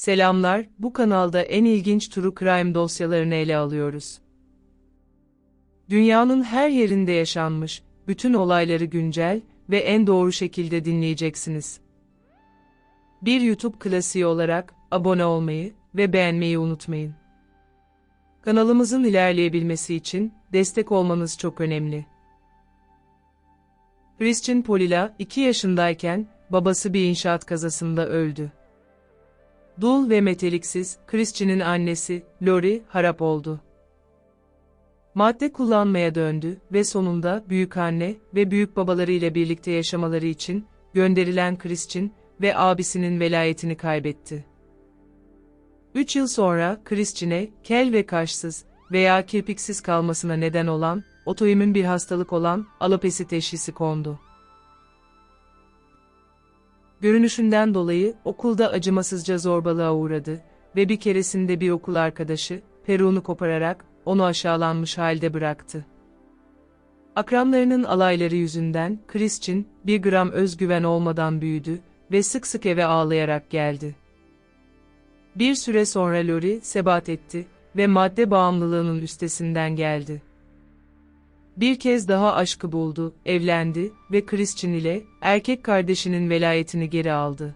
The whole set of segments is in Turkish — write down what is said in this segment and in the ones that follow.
Selamlar, bu kanalda en ilginç true crime dosyalarını ele alıyoruz. Dünyanın her yerinde yaşanmış, bütün olayları güncel ve en doğru şekilde dinleyeceksiniz. Bir YouTube klasiği olarak abone olmayı ve beğenmeyi unutmayın. Kanalımızın ilerleyebilmesi için destek olmanız çok önemli. Christian Polila 2 yaşındayken babası bir inşaat kazasında öldü. Dul ve meteliksiz, Christian'in annesi, Lori, harap oldu. Madde kullanmaya döndü ve sonunda büyük anne ve büyük babaları ile birlikte yaşamaları için gönderilen Christian ve abisinin velayetini kaybetti. Üç yıl sonra Christian'e kel ve kaşsız veya kirpiksiz kalmasına neden olan otoimmün bir hastalık olan alopesi teşhisi kondu. Görünüşünden dolayı okulda acımasızca zorbalığa uğradı ve bir keresinde bir okul arkadaşı, peruğunu kopararak onu aşağılanmış halde bıraktı. Akranlarının alayları yüzünden Christian bir gram özgüven olmadan büyüdü ve sık sık eve ağlayarak geldi. Bir süre sonra Lori sebat etti ve madde bağımlılığının üstesinden geldi. Bir kez daha aşkı buldu, evlendi ve Christian ile erkek kardeşinin velayetini geri aldı.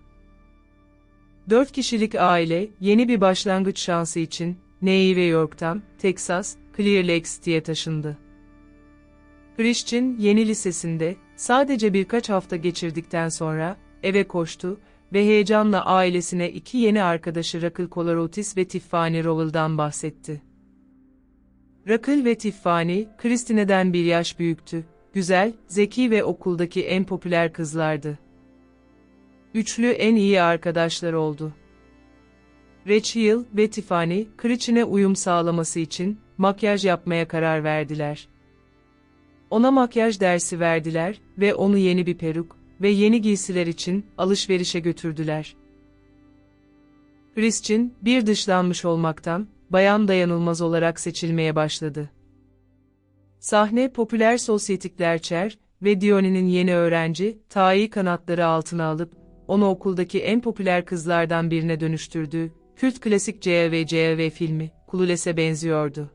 Dört kişilik aile, yeni bir başlangıç şansı için Navy York'tan, Texas, Clear Lakes'e taşındı. Christian, yeni lisesinde, sadece birkaç hafta geçirdikten sonra, eve koştu ve heyecanla ailesine iki yeni arkadaşı Rakıl Colarotis ve Tiffany Rowell'dan bahsetti. Rakıl ve Tiffany, Christine'den bir yaş büyüktü, güzel, zeki ve okuldaki en popüler kızlardı. Üçlü en iyi arkadaşlar oldu. Rachel ve Tiffany, Christine'e uyum sağlaması için makyaj yapmaya karar verdiler. Ona makyaj dersi verdiler ve onu yeni bir peruk ve yeni giysiler için alışverişe götürdüler. Christian, bir dışlanmış olmaktan, bayan dayanılmaz olarak seçilmeye başladı. Sahne popüler sosyetik Lercher ve Dioni'nin yeni öğrenci, Tayi kanatları altına alıp, onu okuldaki en popüler kızlardan birine dönüştürdü, kült klasik C.V. C.V. filmi, Kulules'e benziyordu.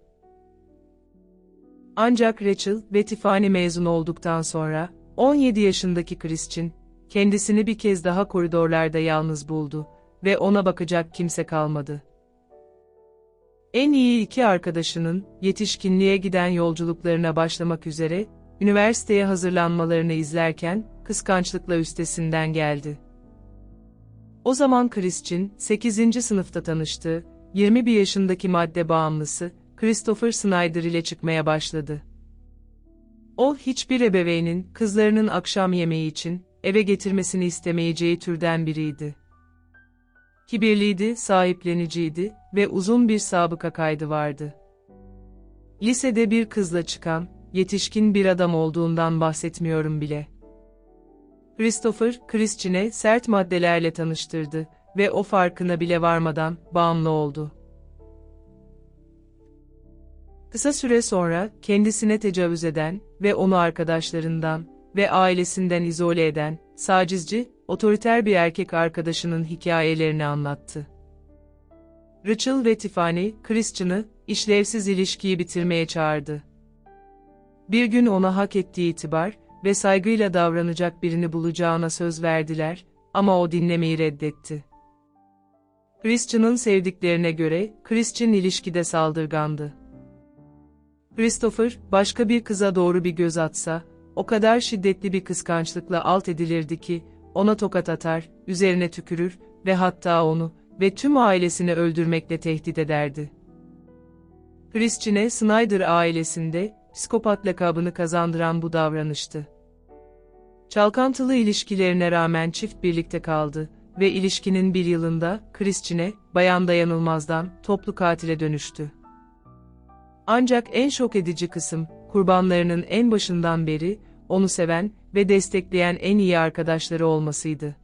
Ancak Rachel ve Tiffany mezun olduktan sonra, 17 yaşındaki Christian, kendisini bir kez daha koridorlarda yalnız buldu ve ona bakacak kimse kalmadı. En iyi iki arkadaşının yetişkinliğe giden yolculuklarına başlamak üzere üniversiteye hazırlanmalarını izlerken kıskançlıkla üstesinden geldi. O zaman Christian 8. sınıfta tanıştı, 21 yaşındaki madde bağımlısı Christopher Snyder ile çıkmaya başladı. O hiçbir ebeveynin kızlarının akşam yemeği için eve getirmesini istemeyeceği türden biriydi. Kibirliydi, sahipleniciydi ve uzun bir sabıka kaydı vardı. Lisede bir kızla çıkan, yetişkin bir adam olduğundan bahsetmiyorum bile. Christopher, Christian'e sert maddelerle tanıştırdı ve o farkına bile varmadan bağımlı oldu. Kısa süre sonra kendisine tecavüz eden ve onu arkadaşlarından ve ailesinden izole eden, sacizci, otoriter bir erkek arkadaşının hikayelerini anlattı. Rachel ve Tiffany, Christian'ı, işlevsiz ilişkiyi bitirmeye çağırdı. Bir gün ona hak ettiği itibar ve saygıyla davranacak birini bulacağına söz verdiler ama o dinlemeyi reddetti. Christian'ın sevdiklerine göre, Christian ilişkide saldırgandı. Christopher, başka bir kıza doğru bir göz atsa, o kadar şiddetli bir kıskançlıkla alt edilirdi ki, ona tokat atar, üzerine tükürür ve hatta onu ve tüm ailesini öldürmekle tehdit ederdi. Christian'e Snyder ailesinde psikopat lakabını kazandıran bu davranıştı. Çalkantılı ilişkilerine rağmen çift birlikte kaldı ve ilişkinin bir yılında Christian'e bayan dayanılmazdan toplu katile dönüştü. Ancak en şok edici kısım, kurbanlarının en başından beri, onu seven ve destekleyen en iyi arkadaşları olmasıydı.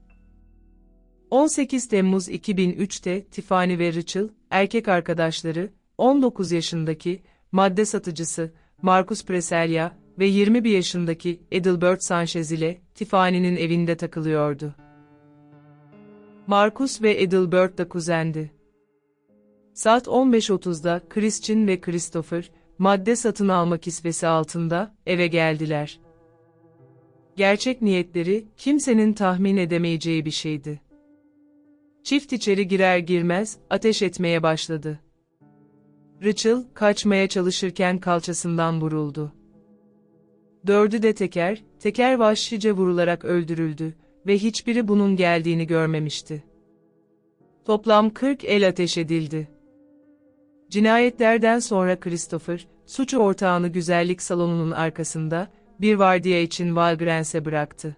18 Temmuz 2003'te Tiffany ve Rachel, erkek arkadaşları, 19 yaşındaki, madde satıcısı, Marcus Preselya ve 21 yaşındaki Edelbert Sanchez ile Tiffany'nin evinde takılıyordu. Marcus ve Ethelbert da kuzendi. Saat 15.30'da Christian ve Christopher, madde satın alma kisvesi altında, eve geldiler. Gerçek niyetleri, kimsenin tahmin edemeyeceği bir şeydi. Çift içeri girer girmez, ateş etmeye başladı. Rachel, kaçmaya çalışırken kalçasından vuruldu. Dördü de teker, teker vahşice vurularak öldürüldü ve hiçbiri bunun geldiğini görmemişti. Toplam 40 el ateş edildi. Cinayetlerden sonra Christopher, suç ortağını güzellik salonunun arkasında, bir vardiya için Valgrense bıraktı.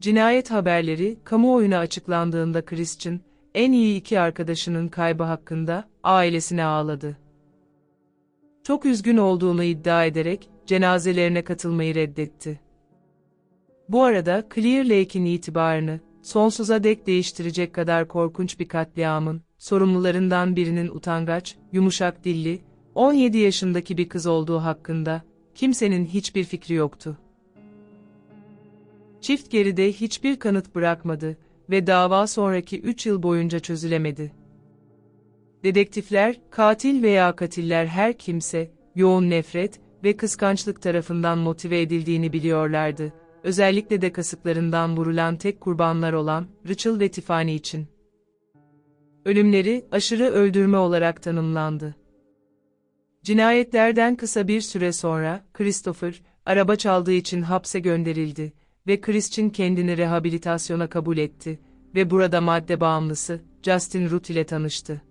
Cinayet haberleri, kamuoyuna açıklandığında Christian, en iyi iki arkadaşının kaybı hakkında, ailesine ağladı. Çok üzgün olduğunu iddia ederek, cenazelerine katılmayı reddetti. Bu arada Clear Lake'in itibarını, sonsuza dek değiştirecek kadar korkunç bir katliamın, sorumlularından birinin utangaç, yumuşak dilli, 17 yaşındaki bir kız olduğu hakkında, kimsenin hiçbir fikri yoktu. Çift geride hiçbir kanıt bırakmadı ve dava sonraki 3 yıl boyunca çözülemedi. Dedektifler, katil veya katiller her kimse, yoğun nefret ve kıskançlık tarafından motive edildiğini biliyorlardı. Özellikle de kasıklarından vurulan tek kurbanlar olan Rachel ve Tiffany için. Ölümleri aşırı öldürme olarak tanımlandı. Cinayetlerden kısa bir süre sonra Christopher, araba çaldığı için hapse gönderildi ve Christian kendini rehabilitasyona kabul etti ve burada madde bağımlısı Justin Root ile tanıştı.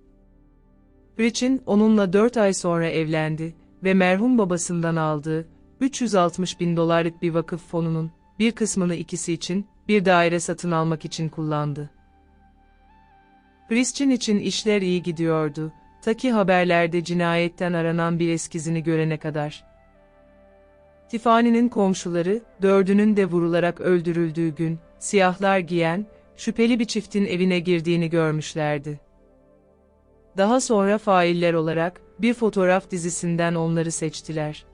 Christian onunla 4 ay sonra evlendi ve merhum babasından aldığı 360 bin dolarlık bir vakıf fonunun bir kısmını ikisi için bir daire satın almak için kullandı. Christian için işler iyi gidiyordu, ta ki haberlerde cinayetten aranan bir eskizini görene kadar. Tiffany'nin komşuları, dördünün de vurularak öldürüldüğü gün, siyahlar giyen, şüpheli bir çiftin evine girdiğini görmüşlerdi. Daha sonra failler olarak, bir fotoğraf dizisinden onları seçtiler.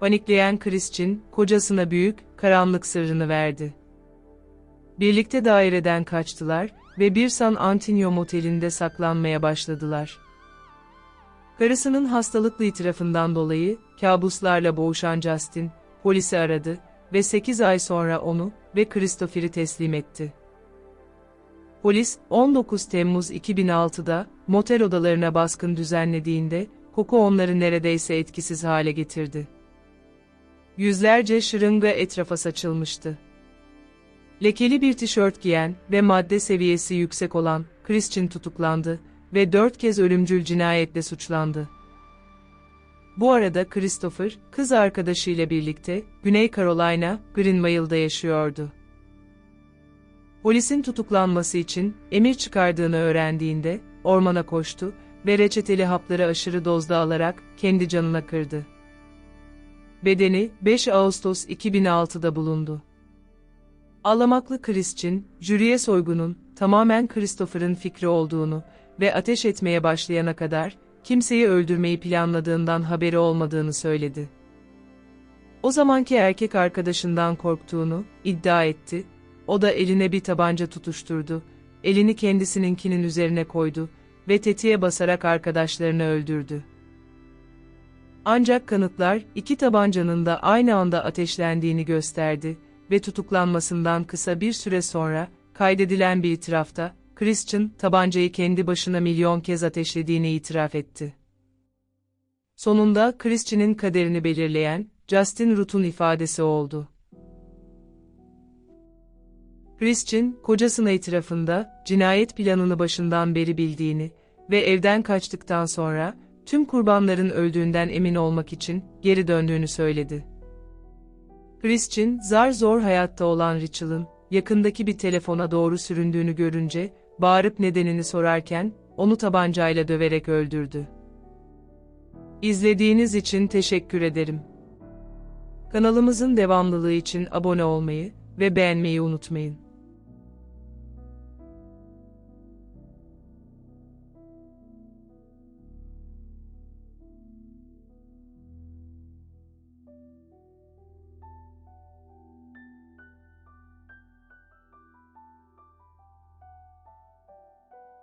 Panikleyen Christian, kocasına büyük, karanlık sırrını verdi. Birlikte daireden kaçtılar ve bir San Antonio motelinde saklanmaya başladılar. Karısının hastalıklı itirafından dolayı, kabuslarla boğuşan Justin, polisi aradı ve 8 ay sonra onu ve Christopher'i teslim etti. Polis, 19 Temmuz 2006'da, motel odalarına baskın düzenlediğinde, koku onları neredeyse etkisiz hale getirdi. Yüzlerce şırınga etrafa saçılmıştı. Lekeli bir tişört giyen ve madde seviyesi yüksek olan Christian tutuklandı ve dört kez ölümcül cinayetle suçlandı. Bu arada Christopher, kız arkadaşıyla birlikte Güney Carolina, Greenville'da yaşıyordu. Polisin tutuklanması için emir çıkardığını öğrendiğinde ormana koştu ve reçeteli hapları aşırı dozda alarak kendi canına kırdı. Bedeni 5 Ağustos 2006'da bulundu. Ağlamaklı Christian, jüriye soygunun tamamen Christopher'ın fikri olduğunu ve ateş etmeye başlayana kadar kimseyi öldürmeyi planladığından haberi olmadığını söyledi. O zamanki erkek arkadaşından korktuğunu iddia etti. O da eline bir tabanca tutuşturdu, elini kendisininkinin üzerine koydu ve tetiğe basarak arkadaşlarını öldürdü. Ancak kanıtlar iki tabancanın da aynı anda ateşlendiğini gösterdi ve tutuklanmasından kısa bir süre sonra kaydedilen bir itirafta Christian tabancayı kendi başına milyon kez ateşlediğini itiraf etti. Sonunda Christian'in kaderini belirleyen Justin Root'un ifadesi oldu. Christian, kocasına itirafında cinayet planını başından beri bildiğini ve evden kaçtıktan sonra tüm kurbanların öldüğünden emin olmak için geri döndüğünü söyledi. Christian, zar zor hayatta olan Rachel'ın yakındaki bir telefona doğru süründüğünü görünce bağırıp nedenini sorarken onu tabancayla döverek öldürdü. İzlediğiniz için teşekkür ederim. Kanalımızın devamlılığı için abone olmayı ve beğenmeyi unutmayın.